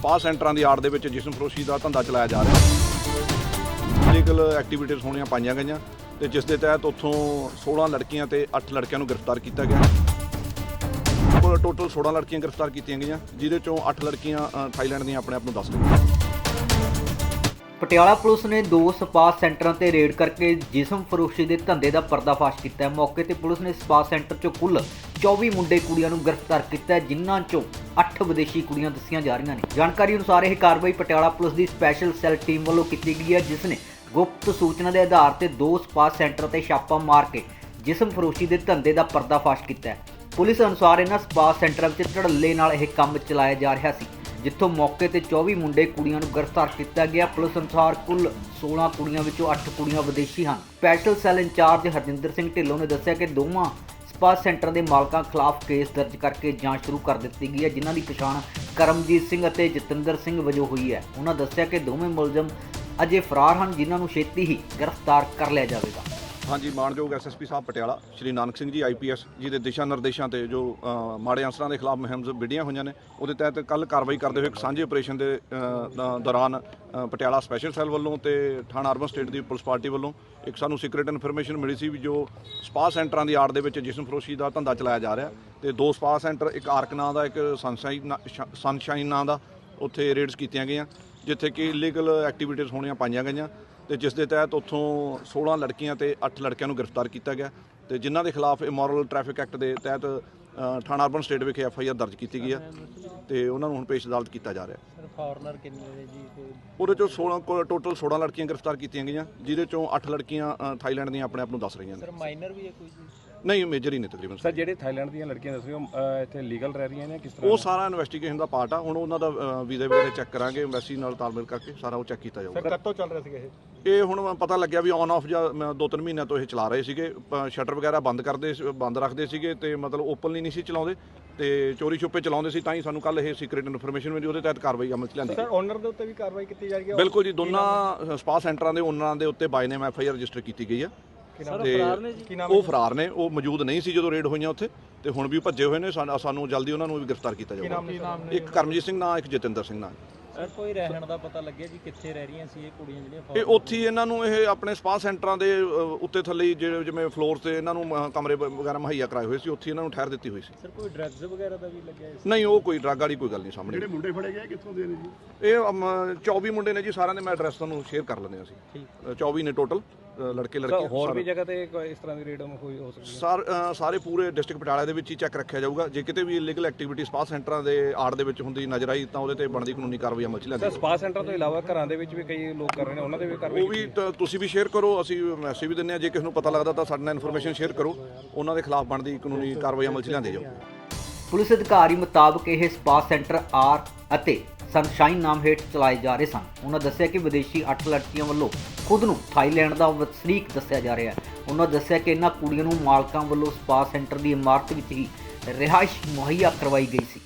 Spa ਸੈਂਟਰਾਂ ਦੀ ਆੜ ਦੇ ਵਿੱਚ ਜਿਸਮ ਫਰੋਸ਼ੀ ਦਾ ਧੰਦਾ ਚਲਾਇਆ ਜਾ ਰਿਹਾ ਲੀਗਲ ਐਕਟੀਵਿਟੀਜ਼ ਹੋਣੀਆਂ ਪਾਈਆਂ ਗਈਆਂ ਤੇ ਜਿਸ ਦੇ ਤਹਿਤ ਉੱਥੋਂ 16 ਲੜਕੀਆਂ ਤੇ 8 ਲੜਕਿਆਂ ਨੂੰ ਗ੍ਰਿਫਤਾਰ ਕੀਤਾ ਗਿਆ। ਟੋਟਲ 16 ਲੜਕੀਆਂ ਗ੍ਰਿਫਤਾਰ ਕੀਤੀਆਂ ਗਈਆਂ, ਜਿਹਦੇ ਚੋਂ 8 ਲੜਕੀਆਂ ਥਾਈਲੈਂਡ ਦੀਆਂ ਆਪਣੇ ਆਪ ਨੂੰ ਦੱਸ ਰਹੀਆਂ। ਪਟਿਆਲਾ ਪੁਲਿਸ ਨੇ ਦੋ ਸਪਾ ਸੈਂਟਰਾਂ ਤੇ ਰੇਡ ਕਰਕੇ ਜਿਸਮ ਫਰੋਸ਼ੀ ਦੇ ਧੰਦੇ ਦਾ ਪਰਦਾਫਾਸ਼ ਕੀਤਾ ਹੈ। ਮੌਕੇ ਤੇ ਪੁਲਿਸ ਨੇ ਸਪਾ ਸੈਂਟਰ 'ਚੋਂ ਕੁੱਲ 24 ਮੁੰਡੇ ਕੁੜੀਆਂ ਨੂੰ ਗ੍ਰਿਫਤਾਰ ਕੀਤਾ ਹੈ, ਜਿਨ੍ਹਾਂ 'ਚੋਂ 8 ਵਿਦੇਸ਼ੀ ਕੁੜੀਆਂ ਦੱਸੀਆਂ ਜਾ ਰਹੀਆਂ ਨੇ। ਜਾਣਕਾਰੀ ਅਨੁਸਾਰ ਇਹ ਕਾਰਵਾਈ ਪਟਿਆਲਾ ਪੁਲਿਸ ਦੀ ਸਪੈਸ਼ਲ ਸੈੱਲ ਟੀਮ ਵੱਲੋਂ ਕੀਤੀ ਗਈ ਹੈ, ਜਿਸ ਨੇ ਗੁਪਤ ਸੂਚਨਾ ਦੇ ਆਧਾਰ ਤੇ ਦੋ ਸਪਾ ਸੈਂਟਰ ਤੇ ਛਾਪਾ ਮਾਰ ਕੇ ਜਿਸਮ ਫਰੋਸ਼ੀ ਦੇ ਧੰਦੇ ਦਾ ਪਰਦਾਫਾਸ਼ ਕੀਤਾ ਹੈ। ਪੁਲਿਸ ਅਨੁਸਾਰ ਇਹਨਾਂ ਸਪਾ ਸੈਂਟਰਾਂ ਵਿੱਚ ਧੜੱਲੇ ਨਾਲ ਇਹ ਕੰਮ ਚਲਾਇਆ ਜਾ ਰਿਹਾ ਸੀ। ਜਿੱਥੋਂ ਮੌਕੇ ਤੇ 24 ਮੁੰਡੇ ਕੁੜੀਆਂ ਨੂੰ ਗ੍ਰਿਫਤਾਰ ਕੀਤਾ ਗਿਆ, ਪੁਲਿਸ ਅਨੁਸਾਰ ਕੁੱਲ 16 ਕੁੜੀਆਂ ਵਿੱਚੋਂ 8 ਕੁੜੀਆਂ ਵਿਦੇਸ਼ੀ ਹਨ। Special cell in charge Harjinder Singh Dhillon ਨੇ ਦੱਸਿਆ ਕਿ ਦੋਵਾਂ ਸਪਾ ਸੈਂਟਰ ਦੇ ਮਾਲਕਾਂ ਖਿਲਾਫ ਕੇਸ ਦਰਜ ਕਰਕੇ ਜਾਂਚ ਸ਼ੁਰੂ ਕਰ ਦਿੱਤੀ ਗਈ ਹੈ, ਜਿਨ੍ਹਾਂ ਦੀ ਪਛਾਣ ਕਰਮਜੀਤ ਸਿੰਘ ਅਤੇ ਜਤਿੰਦਰ ਸਿੰਘ ਵਜੋਂ ਹੋਈ ਹੈ। ਉਹਨਾਂ ਦੱਸਿਆ ਕਿ ਦੋਵੇਂ ਮੁਲਜ਼ਮ ਅਜੇ ਫਰਾਰ ਹਨ, ਜਿਨ੍ਹਾਂ ਨੂੰ ਛੇਤੀ ਹੀ ਗ੍ਰਿਫਤਾਰ ਕਰ ਲਿਆ ਜਾਵੇਗਾ। ਹਾਂਜੀ ਮਾਨਯੋਗ ਐਸਐਸਪੀ ਸਾਹਿਬ ਪਟਿਆਲਾ ਸ਼੍ਰੀ ਨਾਨਕ ਸਿੰਘ ਜੀ ਆਈਪੀਐਸ ਜੀ ਦੇ ਦਿਸ਼ਾ ਨਿਰਦੇਸ਼ਾਂ ਤੇ ਜੋ ਅ, ਮਾੜੇ ਅਨਸਰਾਂ ਦੇ ਖਿਲਾਫ ਮੁਹਿੰਮ ਵਿੱਢੀਆਂ ਹੋਈਆਂ ਨੇ ਉਹਦੇ ਤਹਿਤ ਕੱਲ ਕਾਰਵਾਈ ਕਰਦੇ ਹੋਏ ਇੱਕ ਸਾਂਝੇ ਆਪਰੇਸ਼ਨ ਦੇ ਅ, ਦ- ਦੌਰਾਨ ਅ, ਪਟਿਆਲਾ ਸਪੈਸ਼ਲ ਸੈੱਲ ਵੱਲੋਂ ਤੇ ਥਾਣਾ ਅਰਬਨ ਸਟੇਟ ਦੀ ਪੁਲਿਸ ਪਾਰਟੀ ਵੱਲੋਂ ਇੱਕ ਸਾਨੂੰ ਸੀਕ੍ਰੀਟ ਇਨਫੋਰਮੇਸ਼ਨ ਮਿਲੀ ਸੀ ਵੀ ਜੋ ਸਪਾ ਸੈਂਟਰਾਂ ਦੀ ਆੜ ਦੇ ਵਿੱਚ ਜਿਸਮ ਫਰੋਸ਼ੀ ਦਾ ਧੰਦਾ ਚਲਾਇਆ ਜਾ ਰਿਹਾ ਤੇ ਦੋ ਸਪਾ ਸੈਂਟਰ ਇੱਕ ਆਰਕ ਨਾਂ ਦਾ ਇੱਕ ਸਨਸ਼ਾਈਨ ਨਾਂ- ਸ਼- ਸਨਸ਼ਾਈਨ ਨਾਂ ਦਾ ਉੱਥੇ ਰੇਡਸ ਕੀਤੀਆਂ ਗਈਆਂ ਜਿੱਥੇ ਕਿ ਇਲੀਗਲ ਐਕਟੀਵਿਟੀਜ਼ ਹੋਣੀਆਂ ਪਾਈਆਂ ਗਈਆਂ। ਤੇ ਜਿਸ ਦੇ ਤਹਿਤ ਉੱਥੋਂ 16 ਲੜਕੀਆਂ ਤੇ 8 ਲੜਕਿਆਂ ਨੂੰ ਗ੍ਰਿਫਤਾਰ ਕੀਤਾ ਗਿਆ ਤੇ ਜਿਨ੍ਹਾਂ ਦੇ ਖਿਲਾਫ ਇਮੋਰਲ ਟ੍ਰੈਫਿਕ ਐਕਟ ਦੇ ਤਹਿਤ ਥਾਣਾ ਅਰਬਨ ਸਟੇਟ ਵਿਖੇ ਐਫ ਆਈ ਆਰ ਦਰਜ ਕੀਤੀ ਗਈ ਹੈ ਤੇ ਉਹਨਾਂ ਨੂੰ ਹੁਣ ਪੇਸ਼ ਅਦਾਲਤ ਕੀਤਾ ਜਾ ਰਿਹਾ ਫੋਰਨਰ ਕਿੰਨੇ ਨੇ ਜੀ? ਉਹਦੇ ਚੋਂ 16 ਕੋਲ ਟੋਟਲ 16 ਲੜਕੀਆਂ ਗ੍ਰਿਫਤਾਰ ਕੀਤੀਆਂ ਗਈਆਂ ਜਿਹਦੇ ਚੋਂ 8 ਲੜਕੀਆਂ ਥਾਈਲੈਂਡ ਦੀਆਂ ਆਪਣੇ ਆਪ ਨੂੰ ਦੱਸ ਰਹੀਆਂ ਨੇ। ਸਰ ਮਾਈਨਰ ਵੀ ਹੈ ਕੋਈ? ਜੀ ਨਹੀਂ ਮੇਜਰ ਹੀ ਨੇ ਤਕਰੀਬਨ ਸਰ ਜਿਹੜੇ ਥਾਈਲੈਂਡ ਦੀਆਂ ਲੜਕੀਆਂ ਦੱਸ ਰਹੇ ਹੋ ਅਹ, ਇੱਥੇ ਲੀਗਲ ਰਹਿ ਰਹੀਆਂ ਨੇ ਕਿਸ ਤਰ੍ਹਾਂ ਉਹ ਸਾਰਾ ਇਨਵੈਸਟੀਗੇਸ਼ਨ ਦਾ ਪਾਰਟ ਆ। ਹੁਣ ਉਹਨਾਂ ਦਾ ਵੀਜ਼ਾ ਵਗੈਰਾ ਚੈੱਕ ਕਰਾਂਗੇ ਐਮਬੈਸੀ ਨਾਲ ਤਾਲਮੇਲ ਕਰਕੇ ਸਾਰਾ ਉਹ ਚੈੱਕ ਕੀਤਾ ਜਾਊਗਾ। ਕਦੋਂ ਚੱਲ ਰਿਹਾ ਸੀਗਾ ਇਹ? ਇਹ ਹੁਣ ਪਤਾ ਲੱਗਿਆ ਵੀ ਔਨ ਆਫ ਜਾਂ ਦੋ ਤਿੰਨ ਮਹੀਨਿਆਂ ਤੋਂ ਇਹ ਚਲਾ ਰਹੇ ਸੀਗੇ। ਸ਼ਟਰ ਵਗੈਰਾ ਬੰਦ ਕਰਦੇ ਸੀ- ਬੰਦ ਰੱਖਦੇ ਸੀਗੇ ਤੇ ਮਤਲਬ ਓਪਨਲੀ ਨਹੀਂ ਸੀ ਚਲਾਉਂਦੇ ਤੇ ਚੋਰੀ ਛੁਪੇ ਚਲਾਉਂਦੇ ਸੀ ਤਾਂ ਹੀ ਸਾਨੂੰ ਕੱਲ ਇਹ ਸੀਕ੍ਰੀਟ ਇਨਫੋਰਮੇਸ਼ਨ ਮਿਲੀ ਉਹਦੇ ਤਹਿਤ ਕਾਰਵਾਈ ਅਮਲ ਚ ਲਿਆਂਦੀ ਸਰ ਓਨਰ ਦੇ ਉੱਤੇ ਵੀ ਕਾਰਵਾਈ ਕੀਤੀ ਜਾ ਰਹੀ ਹੈ? ਬਿਲਕੁਲ ਜੀ ਦੋਨਾਂ ਸਪਾ ਸੈਂਟਰਾਂ ਦੇ ਓਨਰਾਂ ਦੇ ਉੱਤੇ by name F I R register ਕੀਤੀ ਗਈ ਆ ਤੇ ਉਹ ਫਰਾਰ ਨੇ ਉਹ ਮੌਜੂਦ ਨਹੀਂ ਸੀ ਜਦੋਂ ਰੇਡ ਹੋਈਆਂ ਉੱਥੇ ਤੇ ਹੁਣ ਵੀ ਭੱਜੇ ਹੋਏ ਨੇ ਸਾਨੂੰ ਜਲਦੀ ਉਹਨਾਂ ਨੂੰ ਵੀ ਗ੍ਰਿਫਤਾਰ ਕੀਤਾ ਜਾਊਗਾ। ਇੱਕ ਕਰਮਜੀਤ ਸਿੰਘ ਨਾਂ ਇੱਕ ਜਤਿੰਦਰ ਸਿੰਘ ਨਾਂ। ਕੋਈ ਰਹਿਣ ਦਾ ਪਤਾ ਲੱਗਿਆ ਜੀ ਕਿੱਥੇ ਰਹਿ ਰਹੀਆਂ ਸੀ ਇਹ ਕੁੜੀਆਂ ਜਿਹੜੀਆਂ ਇਹ ਉੱਥੇ ਹੀ ਇਹਨਾਂ ਨੂੰ ਇਹ ਆਪਣੇ ਸਪਾ ਸੈਂਟਰਾਂ ਦੇ ਅ, ਉੱਤੇ ਥੱਲੇ ਹੀ ਜਿਹੜੇ ਜਿਵੇਂ ਫਲੋਰ ਤੇ ਇਹਨਾਂ ਨੂੰ ਅ, ਕਮਰੇ ਵ- ਵਗੈਰਾ ਮੁਹੱਈਆ ਕਰਾਏ ਹੋਏ ਸੀ ਉੱਥੇ ਇਹਨਾਂ ਨੂੰ ਠਹਿਰ ਦਿੱਤੀ ਹੋਈ ਸੀ। ਸਰ ਕੋਈ ਡਰੱਗਸ ਵਗੈਰਾ ਦਾ ਵੀ ਲੱਗਿਆ ਇਸ ਨਹੀਂ ਉਹ ਕੋਈ ਡਰੱਗ ਵਾਲੀ ਕੋਈ ਗੱਲ ਨਹੀਂ ਸਾਹਮਣੇ। ਜਿਹੜੇ ਮੁੰਡੇ ਫੜੇ ਗਏ ਕਿੱਥੋਂ ਦੇ ਨੇ ਜੀ? ਇਹ ਅਮ, 24 ਮੁੰਡੇ ਨੇ ਜੀ ਸਾਰਿਆਂ ਦੇ ਮੈਂ ਐਡਰੈਸ ਤੁਹਾਨੂੰ ਸ਼ੇਅਰ ਕਰ ਲੈਂਦੇ ਹਾਂ ਅਸੀਂ। ਠੀਕ। ਅ, 24 ਨੇ ਟੋਟਲ ਲੜਕੇ ਲੜਕੀਆਂ ਹੋਰ ਵੀ ਸਾਰੇ- ਜਗ੍ਹਾ ਤੇ ਕੋਈ ਇਸ ਤਰ੍ਹਾਂ ਦੀ ਰੇਡ ਹੋਈ ਹੋ ਸਕਦੀ ਹੈ? ਸਾਰ ਅ, ਸਾਰੇ ਪੂਰੇ ਡਿਸਟ੍ਰਿਕਟ ਪਟਿਆਲਾ ਦੇ ਵਿੱਚ ਹੀ ਚੈੱਕ ਰੱਖਿਆ ਜਾਊਗਾ। ਜੇ ਕਿਤੇ ਵੀ ਇਲੀਗਲ ਐਕਟੀਵਿਟੀ ਸਪਾ ਸੈਂਟਰਾਂ ਦੇ ਆੜ ਦੇ ਵਿੱਚ ਹੁੰਦੀ ਨਜ਼ਰ ਆਈ ਤਾਂ ਉਹਦੇ ਤੇ ਬਣਦੀ ਕਾਨੂੰਨੀ ਕਾਰਵਾਈ ਅਮਲ ਚ ਸਰ ਸਪਾ ਸੈਂਟਰ ਤੋਂ ਇਲਾਵਾ ਘਰਾਂ ਦੇ ਵਿੱਚ ਵੀ ਕਈ ਲੋਕ ਕਰ ਰਹੇ ਨੇ ਉਹਨਾਂ ਦੇ ਵੀ ਕਾਰਵਾਈ ਉਹ ਵੀ ਤਾਂ ਤੁਸੀਂ ਵੀ ਸ਼ੇਅਰ ਕਰੋ ਅਸੀਂ ਮੈਸੇਜ ਵੀ ਦਿੰਦੇ ਆ ਜੇ ਕਿਸੇ ਨੂੰ ਪਤਾ ਲੱਗਦਾ ਤਾਂ ਸਾਡੇ ਨਾਲ ਇਨਫੋਰਮੇਸ਼ਨ ਸ਼ੇਅਰ ਕਰੋ। ਉਹਨਾਂ ਦੇ ਖਿਲਾਫ ਬਣਦੀ ਕਾਨੂੰਨੀ ਕਾਰਵਾਈ ਅਮਲ ਚ ਲਿਆਂਦੀ ਜਾਊ ਪੁਲਿਸ ਅਧਿਕਾਰੀ ਮੁਤਾਬਕ ਇਹ ਸਪਾ ਸੈਂਟਰ ਆਰ ਅਤੇ ਸਨਸ਼ਾਈਨ ਨਾਮ ਹੇਠ ਚਲਾਏ ਜਾ ਰਹੇ ਸਨ। ਉਹਨਾਂ ਦੱਸਿਆ ਕਿ ਵਿਦੇਸ਼ੀ 8 ਲੜਕੀਆਂ ਵੱਲੋਂ ਖੁਦ ਨੂੰ ਥਾਈਲੈਂਡ ਦਾ ਵਸਨੀਕ ਦੱਸਿਆ ਜਾ ਰਿਹਾ ਹੈ। ਉਹਨਾਂ ਦੱਸਿਆ ਕਿ ਇਹਨਾਂ ਕੁੜੀਆਂ ਨੂੰ ਮਾਲਕਾਂ ਵੱਲੋਂ ਸਪਾ ਸੈਂਟਰ ਦੀ ਇਮਾਰਤ ਵਿੱਚ ਹੀ ਰਿਹਾਇਸ਼ ਮੁਹੱਈਆ ਕਰਵਾਈ ਗਈ ਸੀ।